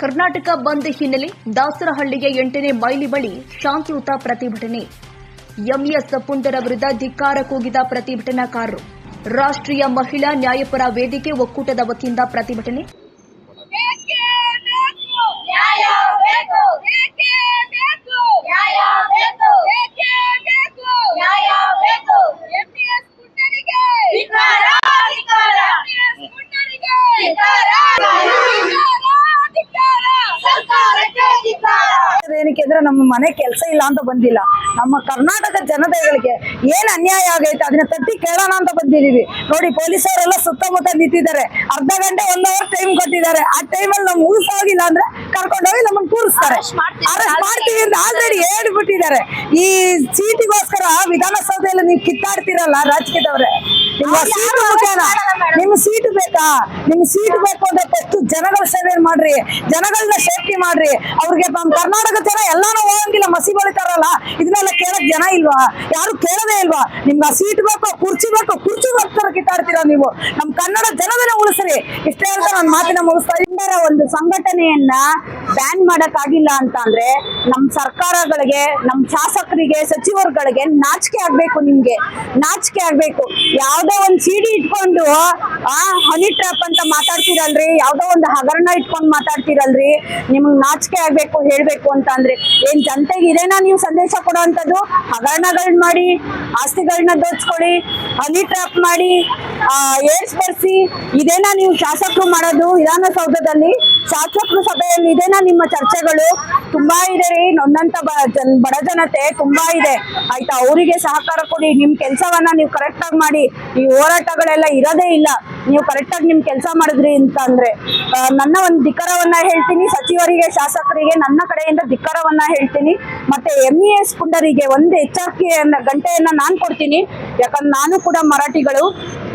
ಕರ್ನಾಟಕ ಬಂದ್ ಹಿನ್ನೆಲೆ ದಾಸರಹಳ್ಳಿಯ ಎಂಟನೇ ಮೈಲಿ ಬಳಿ ಶಾಂತಿಯುತ ಪ್ರತಿಭಟನೆ. ಎಂಎಸ್ ಪುಂಡರ ವಿರುದ್ಧ ಧಿಕ್ಕಾರ ಕೂಗಿದ ಪ್ರತಿಭಟನಾಕಾರರು. ರಾಷ್ಟ್ರೀಯ ಮಹಿಳಾ ನ್ಯಾಯಪರ ವೇದಿಕೆ ಒಕ್ಕೂಟದ ವತಿಯಿಂದ ಪ್ರತಿಭಟನೆ ಬೇಕೇ ಬೇಕು ನ್ಯಾಯ ಬೇಕು ಬೇಕೇ ಬೇಕು ನ್ಯಾಯ ಬೇಕು ಬೇಕೇ ಬೇಕು ನ್ಯಾಯ ಬೇಕು ಎಂಪಿಎಸ್ ಪುಟ್ಟರಿಗೆ ಧಿಕ್ಕಾರ ಧಿಕ್ಕಾರ ಎಂಪಿಎಸ್ ಪುಟ್ಟರಿಗೆ ಧಿಕ್ಕಾರ ಧಿಕ್ಕಾರ ಸರ್ಕಾರಕ್ಕೆ ಧಿಕ್ಕಾರ ಏನಕ್ಕೆ ಅಂದ್ರೆ ನಮ್ಮ ಮನೆ ಕೆಲಸ ಇಲ್ಲ ಅಂತ ಬಂದಿಲ್ಲ. ನಮ್ಮ ಕರ್ನಾಟಕ ಜನತೆಗಳಿಗೆ ಏನ್ ಅನ್ಯಾಯ ಆಗೈತೆ ಅದನ್ನ ತಟ್ಟಿ ಕೇಳೋಣ ಅಂತ ಬಂದಿದೀವಿ ನೋಡಿ ಪೊಲೀಸರೆಲ್ಲ ಸುತ್ತಮುತ್ತ ನಿಂತಿದ್ದಾರೆ. ಅರ್ಧ ಗಂಟೆ ಒಂದ್ ಅವರ್ ಟೈಮ್ ಕೊಟ್ಟಿದ್ದಾರೆ. ಆ ಟೈಮಲ್ಲಿ ನಾವು ಮುಗಿಸೋಗಿಲ್ಲ ಅಂದ್ರೆ ಕರ್ಕೊಂಡೋಗಿ ನಮ್ಮನ್ನ ಕೂರಿಸ್ತಾರೆ. ಅರೆಸ್ಟ್ ಮಾಡ್ತೀವಿ. ಅಂತ ಆಲ್ರೆಡಿ ಹೇಳ್ಬಿಟ್ಟಿದ್ದಾರೆ. ಈ ಸೀಟಿಗೋಸ್ಕರ ವಿಧಾನಸೌಧದಲ್ಲಿ ನೀವು ಕಿತ್ತಾಡ್ತಿರಲ್ಲ ರಾಜಕೀಯದವ್ರೆ? ನಿಮ್ ಸೀಟ್ ಬೇಕಾ? ನಿಮ್ ಸೀಟ್ ಬೇಕು ಅಂದ್ರೆ ಫಸ್ಟ್ ಜನಗಳ ಸೇವೆ ಮಾಡ್ರಿ. ಜನಗಳನ್ನ ಸೇಫ್ಟಿ ಮಾಡ್ರಿ. ಅವ್ರಿಗೆ ನಮ್ಮ ಕರ್ನಾಟಕ ಜನ ಎಲ್ಲಾನು ಹೋಗಂಗಿಲ್ಲ ಮಸಿ ಬೆಳಿತಾರಲ್ಲ ಇದನ್ನೆಲ್ಲ ಕೇಳಕ್ ಜನ ಇಲ್ವಾ? ಯಾರು ಕೇಳದೇ ಇಲ್ವಾ? ನಿಮ್ಗೆ ಸೀಟ್ ಬೇಕೋ, ಕುರ್ಚಿ ಬೇಕು ಕುರ್ಚಿಗೋಸ್ಕರ ಕಿತ್ತಾಡ್ತೀರಾ ನೀವು? ನಮ್ ಕನ್ನಡ ಜನದನ್ನ ಉಳಿಸ್ರಿ. ಇಷ್ಟೇ ಅಂತ ನನ್ನ ಮಾತಿನ ಮುಗಿಸ್ತಾ ಒಂದು ಸಂಘಟನೆಯನ್ನ ಬ್ಯಾನ್ ಮಾಡಕ್ಕಾಗಿಲ್ಲ ಅಂತ ಅಂದ್ರೆ ನಮ್ ಸರ್ಕಾರಗಳಿಗೆ, ನಮ್ ಶಾಸಕರಿಗೆ, ಸಚಿವರುಗಳಿಗೆ ನಾಚಿಕೆ ಆಗ್ಬೇಕು ನಿಮ್ಗೆ. ನಾಚಿಕೆ ಆಗ್ಬೇಕು. ಯಾವ್ದೋ ಒಂದ್ ಸಿಡಿ ಇಟ್ಕೊಂಡು, ಆ ಹನಿ ಟ್ರಾಪ್ ಅಂತ ಮಾತಾಡ್ತೀರಲ್ರಿ? ಯಾವ್ದೋ ಒಂದು ಹಗರಣ ಇಟ್ಕೊಂಡು ಮಾತಾಡ್ತೀರಲ್ರಿ? ನಿಮ್ಗೆ ನಾಚಿಕೆ ಆಗ್ಬೇಕು, ಹೇಳ್ಬೇಕು ಅಂತ ಅಂದ್ರೆ ಏನ್ ಜನತೆಗೆ ಇದೇನಾ ನೀವು ಸಂದೇಶ ಕೊಡುವಂತದ್ದು ಹಗರಣಗಳ್ ಮಾಡಿ ಆಸ್ತಿಗಳನ್ನ ದೋಚ್ಕೊಳ್ಳಿ, ಹನಿ ಟ್ರಾಪ್ ಮಾಡಿ ಬರ್ಸಿ, ಇದೇನಾ ನೀವು ಶಾಸಕರು ಮಾಡೋದು ವಿಧಾನಸೌಧದಲ್ಲಿ? ಶಾಸಕರು ಸಭೆಯಲ್ಲಿ ಇದೇನಾ ನಿಮ್ಮ ಚರ್ಚೆಗಳು. ತುಂಬಾ ಇದೆ ರೀ. ನೊಂದಂತ ಬಡ ಜನತೆ ತುಂಬಾ ಇದೆ. ಆಯ್ತಾ? ಅವರಿಗೆ ಸಹಕಾರ ಕೊಡಿ. ನಿಮ್ ಕೆಲ್ಸವನ್ನ ನೀವು ಕರೆಕ್ಟ್ ಆಗಿ ಮಾಡಿ. ಈ ಹೋರಾಟಗಳೆಲ್ಲ ಇರೋದೇ ಇಲ್ಲ. ನೀವು ಕರೆಕ್ಟ್ ಆಗಿ ನಿಮ್ ಕೆಲಸ ಮಾಡಿದ್ರಿ ಅಂತ ಅಂದ್ರೆ ನನ್ನ ಒಂದು ಧಿಕ್ಕರವನ್ನ ಹೇಳ್ತೀನಿ. ಸಚಿವರಿಗೆ, ಶಾಸಕರಿಗೆ, ನನ್ನ ಕಡೆಯಿಂದ ಧಿಕ್ಕರವನ್ನ ಹೇಳ್ತೀನಿ. ಮತ್ತೆ ಎಂ ಇ ಎಸ್ ಪುಂಡರಿಗೆ ಒಂದು ಎಚ್ಚರಿಕೆಯನ್ನ, ಗಂಟೆಯನ್ನ ನಾನ್ ಕೊಡ್ತೀನಿ. ಯಾಕಂದ್ರೆ ನಾನು ಕೂಡ ಮರಾಠಿಗಳು.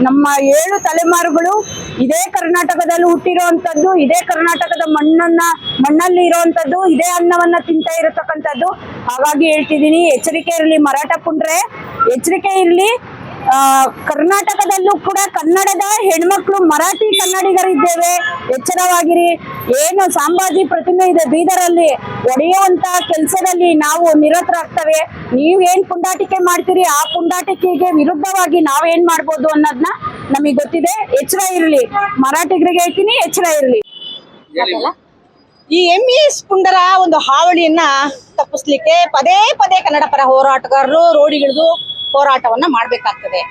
ನಮ್ಮ ಏಳು ತಲೆಮಾರುಗಳು ಇದೇ ಕರ್ನಾಟಕದಲ್ಲಿ ಹುಟ್ಟಿರುವಂತದ್ದು, ಇದೇ ಕರ್ನಾಟಕದ ಮಣ್ಣನ್ನ, ಮಣ್ಣಲ್ಲಿ ಇರುವಂತದ್ದು ಇದೇ ಅನ್ನವನ್ನ ತಿಂತ ಇರತಕ್ಕಂಥದ್ದು. ಹಾಗಾಗಿ ಹೇಳ್ತಿದ್ದೀನಿ, ಎಚ್ಚರಿಕೆ ಇರಲಿ ಮರಾಠ ಪುಂಡ್ರೆ. ಎಚ್ಚರಿಕೆ ಇರಲಿ ಕರ್ನಾಟಕದಲ್ಲೂ ಕೂಡ ಕನ್ನಡದ ಹೆಣ್ಮಕ್ಳು ಮರಾಠಿ ಕನ್ನಡಿಗರಿದ್ದೇವೆ. ಎಚ್ಚರವಾಗಿರಿ. ಏನು ಸಾಂಬಾಜಿ ಪ್ರತಿಮೆ ಇದೆ ಬೀದರಲ್ಲಿ, ಒಡೆಯುವಂತ ಕೆಲಸದಲ್ಲಿ ನಾವು ನಿರತರಾಗ್ತವೆ. ನೀವೇನ್ ಪುಂಡಾಟಿಕೆ ಮಾಡ್ತೀರಿ, ಆ ಪುಂಡಾಟಿಕೆಗೆ ವಿರುದ್ಧವಾಗಿ ನಾವೇನ್ ಮಾಡ್ಬೋದು ಅನ್ನೋದನ್ನ ನಮಗೆ ಗೊತ್ತಿದೆ. ಎಚ್ಚರ ಇರಲಿ. ಮರಾಠಿಗರಿಗೆ ಹೇಳ್ತೀನಿ, ಎಚ್ಚರ ಇರಲಿ. ಈ ಎಂ ಎಸ್ ಪುಂಡರ ಒಂದು ಹಾವಳಿಯನ್ನ ತಪ್ಪಿಸ್ಲಿಕ್ಕೆ ಪದೇ ಪದೇ ಕನ್ನಡ ಪರ ಹೋರಾಟಗಾರರು, ರೋಡಿಗಿಳಿದು ಹೋರಾಟವನ್ನ ಮಾಡ್ಬೇಕಾಗ್ತದೆ.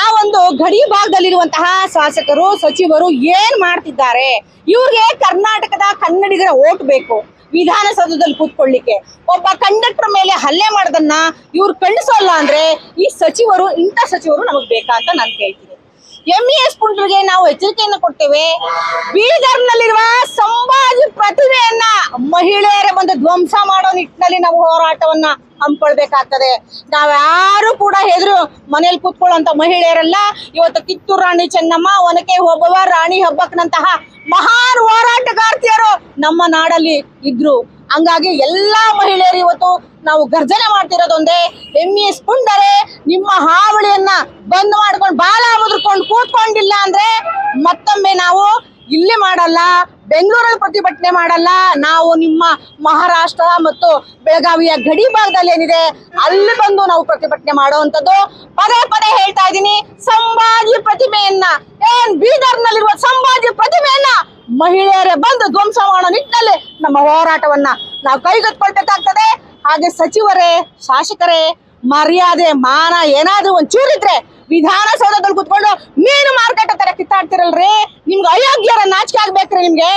ಆ ಒಂದು ಗಡಿ ಭಾಗದಲ್ಲಿರುವಂತಹ ಶಾಸಕರು, ಸಚಿವರು ಏನ್ ಮಾಡ್ತಿದ್ದಾರೆ? ಇವ್ರಿಗೆ ಕರ್ನಾಟಕದ ಕನ್ನಡಿಗರ ಓಟ್ ಬೇಕು, ವಿಧಾನಸೌಧದಲ್ಲಿ ಕೂತ್ಕೊಳ್ಳಿಕ್ಕೆ. ಒಬ್ಬ ಕಂಡಕ್ಟರ್ ಮೇಲೆ ಹಲ್ಲೆ ಮಾಡೋದನ್ನ ಇವ್ರು ಖಂಡಿಸೋಲ್ಲ ಅಂದ್ರೆ ಈ ಸಚಿವರು, ಇಂಥ ಸಚಿವರು ನಮಗ್ ಬೇಕಾ ಅಂತ ನಾನು ಕೇಳ್ತೀನಿ. ಎಂ ಎಸ್ ಪುಂಡ್ರಿಗೆ ನಾವು ಎಚ್ಚರಿಕೆಯನ್ನು ಕೊಡ್ತೇವೆ. ಬೀದರ್ನಲ್ಲಿರುವ ಸಂಭಾಜಿ ಪ್ರತಿಭೆಯನ್ನ ಮಹಿಳೆಯರ ಒಂದು ಧ್ವಂಸ ಮಾಡೋ ನಿಟ್ಟಿನಲ್ಲಿ ನಾವು ಹೋರಾಟವನ್ನ ಹಮ್ಮಿಕೊಳ್ಬೇಕಾಗ್ತದೆ ನಾವ್ಯಾರು ಕೂಡ ಹೆದರು ಮನೇಲಿ ಕೂತ್ಕೊಳ್ಳುವಂತ ಮಹಿಳೆಯರಲ್ಲ, ಇವತ್ತು ಕಿತ್ತೂರು ರಾಣಿ ಚೆನ್ನಮ್ಮ, ಒನಕೆ ಒಬ್ಬವ ರಾಣಿ ಹಬ್ಬಕ್ನಂತಹ ಮಹಾನ್ ಹೋರಾಟಗಾರ್ತಿಯರು ನಮ್ಮ ನಾಡಲ್ಲಿ ಇದ್ರು. ಹಂಗಾಗಿ ಎಲ್ಲಾ ಮಹಿಳೆಯರು ಇವತ್ತು ನಾವು ಗರ್ಜನೆ ಮಾಡ್ತಿರೋದೊಂದೇ ಎಂ ಎಸ್ ಪುಂಡರೆ ನಿಮ್ಮ ಹಾವಳಿಯನ್ನ ಬಂದ್ ಮಾಡ್ಕೊಂಡು ಬಾಲ ಮುದ್ರಕೊಂಡು ಕೂತ್ಕೊಂಡಿಲ್ಲ ಅಂದ್ರೆ ಮತ್ತೊಮ್ಮೆ ನಾವು ಇಲ್ಲಿ ಮಾಡಲ್ಲ, ಬೆಂಗಳೂರಲ್ಲಿ ಪ್ರತಿಭಟನೆ ಮಾಡಲ್ಲ. ನಾವು ನಿಮ್ಮ ಮಹಾರಾಷ್ಟ್ರ ಮತ್ತು ಬೆಳಗಾವಿಯ ಗಡಿ ಭಾಗದಲ್ಲಿ ಏನಿದೆ, ಅಲ್ಲಿ ಬಂದು ನಾವು ಪ್ರತಿಭಟನೆ ಮಾಡುವಂತದ್ದು ಪದೇ ಪದೇ ಹೇಳ್ತಾ ಇದ್ದೀನಿ, ಸಂಭಾಜಿ ಪ್ರತಿಮೆಯನ್ನ, ಏನ್ ಬೀದರ್ನಲ್ಲಿರುವ ಸಂಭಾಜಿ ಪ್ರತಿಮೆಯನ್ನ ಮಹಿಳೆಯರೇ ಬಂದು ಧ್ವಂಸ ಮಾಡೋ ನಿಟ್ಟಿನಲ್ಲಿ ನಮ್ಮ ಹೋರಾಟವನ್ನ ನಾವು ಕೈಗೆತ್ಕೊಳ್ಬೇಕಾಗ್ತದೆ ಹಾಗೆ ಸಚಿವರೇ, ಶಾಸಕರೇ, ಮರ್ಯಾದೆ, ಮಾನ ಏನಾದ್ರೂ ಒಂದ್ ಚೂರಿದ್ರೆ ವಿಧಾನಸೌಧದಲ್ಲಿ ಕುತ್ಕೊಂಡು ಮೀನು ಮಾರ್ಕೆಟ್ ತರ ಕಿತ್ತಾಡ್ತಿರಲ್ರಿ? ನಿಮ್ಗೆ ಅಯೋಗ್ಯರ ನಾಚಿಕೆ ಆಗ್ಬೇಕ್ರಿ ನಿಮ್ಗೆ.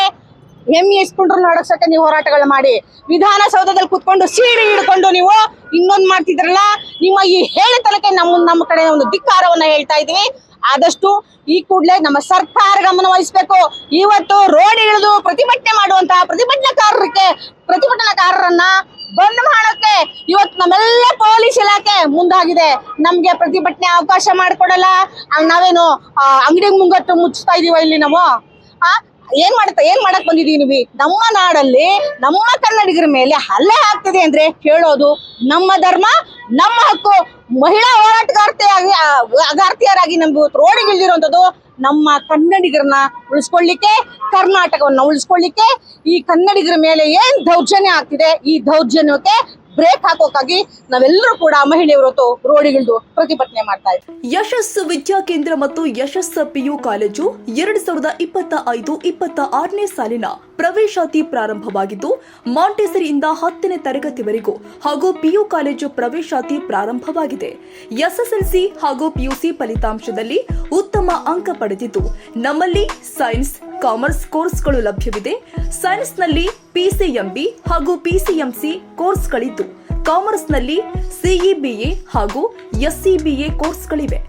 ಎಂ ಇಸ್ಕೊಂಡ್ರು ಪುಂಡ್ರನ್ನ ಅಡಗ್ಸಕ್ಕೆ ನೀವು ಹೋರಾಟಗಳು ಮಾಡಿ. ವಿಧಾನಸೌಧದಲ್ಲಿ ಕುತ್ಕೊಂಡು ಸೀಡಿ ಹಿಡ್ಕೊಂಡು ನೀವು ಇನ್ನೊಂದು ಮಾಡ್ತಿದ್ರಲ್ಲ? ನಿಮ್ಮ ಈ ಹೇಳಿತನಕ್ಕೆ ನಮ್ಮ ನಮ್ಮ ಕಡೆ ಒಂದು ಧಿಕ್ಕಾರವನ್ನ ಹೇಳ್ತಾ ಇದೀವಿ ಆದಷ್ಟು ಈ ಕೂಡಲೇ ನಮ್ಮ ಸರ್ಕಾರ ಗಮನ ವಹಿಸ್ಬೇಕು. ಇವತ್ತು ರೋಡ್ ಇಳಿದು ಪ್ರತಿಭಟನೆ ಮಾಡುವಂತಹ ಪ್ರತಿಭಟನಾಕಾರರಿಗೆ, ಪ್ರತಿಭಟನಾಕಾರರನ್ನ ಬಂದ್ ಮಾಡಕ್ಕೆ ಇವತ್ತು ನಮ್ಮೆಲ್ಲ ಪೊಲೀಸ್ ಇಲಾಖೆ ಮುಂದಾಗಿದೆ. ನಮ್ಗೆ ಪ್ರತಿಭಟನೆ ಅವಕಾಶ ಮಾಡಿಕೊಡಲ್ಲ. ನಾವೇನು ಅಂಗಡಿ ಮುಂಗಟ್ಟು ಮುಚ್ಚತಾ ಇದೀವ ಇಲ್ಲಿ ನಾವು? ಆ ಏನ್ ಮಾಡ್ತಾ ಏನ್ ಮಾಡಕ್ ಬಂದಿದೀವಿ ನೀವು? ನಮ್ಮ ನಾಡಲ್ಲಿ, ನಮ್ಮ ಕನ್ನಡಿಗರ ಮೇಲೆ ಹಲ್ಲೆ ಆಗ್ತದೆ ಅಂದ್ರೆ ಕೇಳೋದು ನಮ್ಮ ಧರ್ಮ, ನಮ್ಮ ಹಕ್ಕು. ಮಹಿಳಾ ಹೋರಾಟಗಾರ್ತಿಯಾಗಿ ಅಗಾರ್ತಿಯರಾಗಿ ಗಾರ್ತಿಯರಾಗಿ ನಮ್ಗೆ ಇವತ್ತು ರೋಡಿಗೆ ಇಳಿದಿರುವಂತದ್ದು ನಮ್ಮ ಕನ್ನಡಿಗರನ್ನ ಉಳಿಸ್ಕೊಳ್ಳಿಕ್ಕೆ, ಕರ್ನಾಟಕವನ್ನ ಉಳಿಸ್ಕೊಳ್ಳಿಕ್ಕೆ ಈ ಕನ್ನಡಿಗರ ಮೇಲೆ ಏನ್ ದೌರ್ಜನ್ಯ ಆಗ್ತಿದೆ, ಈ ದೌರ್ಜನ್ಯಕ್ಕೆ ಬ್ರೇಕ್ ಹಾಕೋಕಾಗಿ ನಾವೆಲ್ಲರೂ ಕೂಡ ಮಹಿಳೆಯರು ಹೊತ್ತು ರೋಡಿಗಿಳಿದು ಪ್ರತಿಭಟನೆ ಮಾಡ್ತಾ ಯಶಸ್ ವಿದ್ಯಾ ಕೇಂದ್ರ ಮತ್ತು ಯಶಸ್ ಪಿಯು ಕಾಲೇಜು ಎರಡ್ ಸಾವಿರದ ಇಪ್ಪತ್ತ ಐದು, ಇಪ್ಪತ್ತ ಆರನೇ ಸಾಲಿನ ಪ್ರವೇಶಾತಿ ಪ್ರಾರಂಭವಾಗಿದ್ದು, ಮಾಂಟೇಸರಿಯಿಂದ ಹತ್ತನೇ ತರಗತಿವರೆಗೂ ಹಾಗೂ ಪಿಯು ಕಾಲೇಜು ಪ್ರವೇಶಾತಿ ಪ್ರಾರಂಭವಾಗಿದೆ. ಎಸ್ಎಸ್ಎಲ್ಸಿ ಹಾಗೂ ಪಿಯುಸಿ ಫಲಿತಾಂಶದಲ್ಲಿ ಉತ್ತಮ ಅಂಕ ಪಡೆದಿದ್ದು, ನಮ್ಮಲ್ಲಿ ಸೈನ್ಸ್ ಕಾಮರ್ಸ್ ಕೋರ್ಸ್ಗಳು ಲಭ್ಯವಿದೆ. ಸೈನ್ಸ್ನಲ್ಲಿ ಪಿಸಿಎಂಬಿ ಹಾಗೂ ಪಿಸಿಎಂಸಿ ಕೋರ್ಸ್ಗಳಿದ್ದು, ಕಾಮರ್ಸ್ನಲ್ಲಿ ಸಿಇಬಿಎ ಹಾಗೂ ಎಸ್ಸಿಬಿಎ ಕೋರ್ಸ್ಗಳಿವೆ.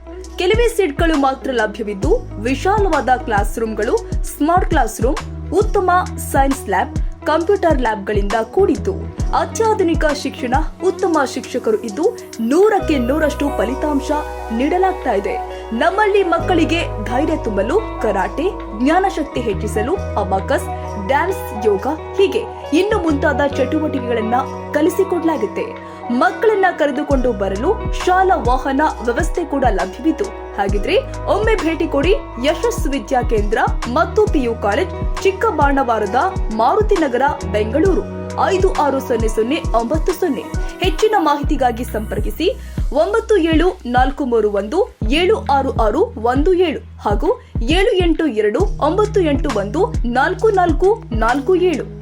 ಕೆಲವೇ ಸೀಟ್ಗಳು ಮಾತ್ರ ಲಭ್ಯವಿದ್ದು, ವಿಶಾಲವಾದ ಕ್ಲಾಸ್ ರೂಮ್ಗಳು ಸ್ಮಾರ್ಟ್ ಕ್ಲಾಸ್ ರೂಮ್ ಉತ್ತಮ ಸೈನ್ಸ್ ಲ್ಯಾಬ್, ಕಂಪ್ಯೂಟರ್ ಲ್ಯಾಬ್ಗಳಿಂದ ಕೂಡಿದ್ದು. ಅತ್ಯಾಧುನಿಕ ಶಿಕ್ಷಣ ಉತ್ತಮ ಶಿಕ್ಷಕರು ಇದ್ದು, ನೂರಕ್ಕೆ ನೂರಷ್ಟು ಫಲಿತಾಂಶ ನೀಡಲಾಗ್ತಾ ಇದೆ. ನಮ್ಮಲ್ಲಿ ಮಕ್ಕಳಿಗೆ ಧೈರ್ಯ ತುಂಬಲು, ಕರಾಟೆ, ಜ್ಞಾನಶಕ್ತಿ ಹೆಚ್ಚಿಸಲು ಅಬಾಕಸ್, ಡ್ಯಾನ್ಸ್, ಯೋಗ ಹೀಗೆ ಇನ್ನು ಮುಂತಾದ ಚಟುವಟಿಕೆಗಳನ್ನ ಕಲಿಸಿಕೊಡಲಾಗುತ್ತೆ. ಮಕ್ಕಳನ್ನ ಕರೆದುಕೊಂಡು ಬರಲು ಶಾಲಾ ವಾಹನ ವ್ಯವಸ್ಥೆ ಕೂಡ ಲಭ್ಯವಿತ್ತು. ಹಾಗಿದ್ರೆ ಒಮ್ಮೆ ಭೇಟಿ ಕೊಡಿ ಯಶಸ್ ವಿದ್ಯಾ ಕೇಂದ್ರ ಮತ್ತು ಪಿಯು ಕಾಲೇಜ್ ಚಿಕ್ಕಬಾಣವಾರದ ಮಾರುತಿ ನಗರ, ಬೆಂಗಳೂರು. ಐದು ಆರು ಸೊನ್ನೆ ಸೊನ್ನೆ ಒಂಬತ್ತು ಸೊನ್ನೆ. ಹೆಚ್ಚಿನ ಮಾಹಿತಿಗಾಗಿ ಸಂಪರ್ಕಿಸಿ ಒಂಬತ್ತು ಏಳು ನಾಲ್ಕು ಮೂರು ಒಂದು ಏಳು ಆರು ಆರು ಒಂದು ಏಳು ಹಾಗೂ ಏಳು ಎಂಟು ಎರಡು ಒಂಬತ್ತು ಎಂಟು ಒಂದು ನಾಲ್ಕು ನಾಲ್ಕು ನಾಲ್ಕು ಏಳು.